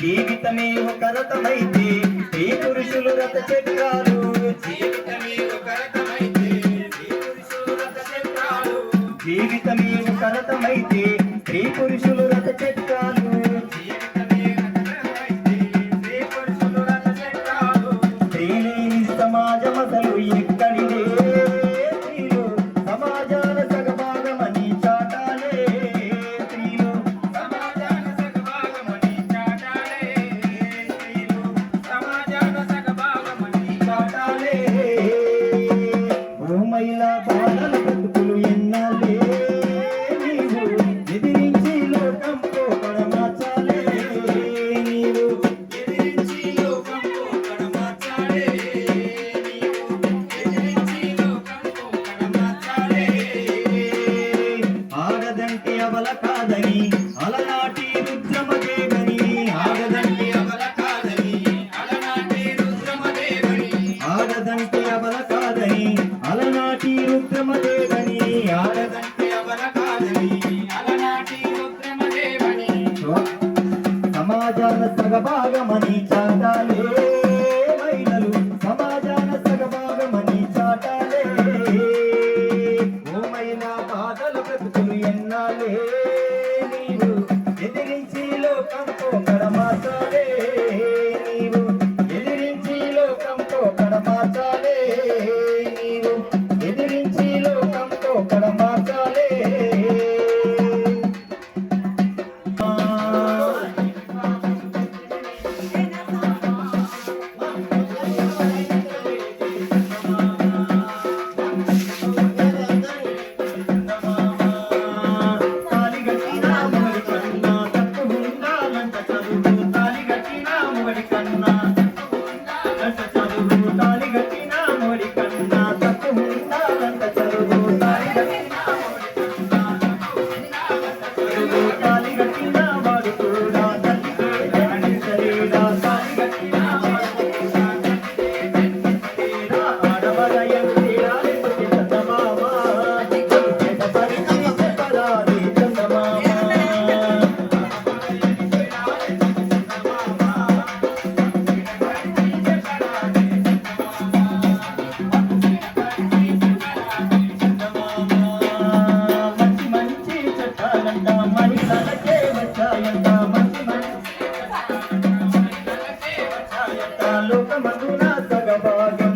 జీవితమే ఒక రథమైతే ఈ పురుషులు రథ చక్రాలు. జీవితమే ఒక రథమైతే జీవితమే ఒక రథమైతే స్త్రీ పురుషులు రథ చక్రాలు. అమల కాదని అలనాటి రుద్రమదేవని ఆడదంటే అమల కాదని బాధలు బ్రతుకులు ఎన్నాలే నీవు? Let's లోకమందున సగభాగం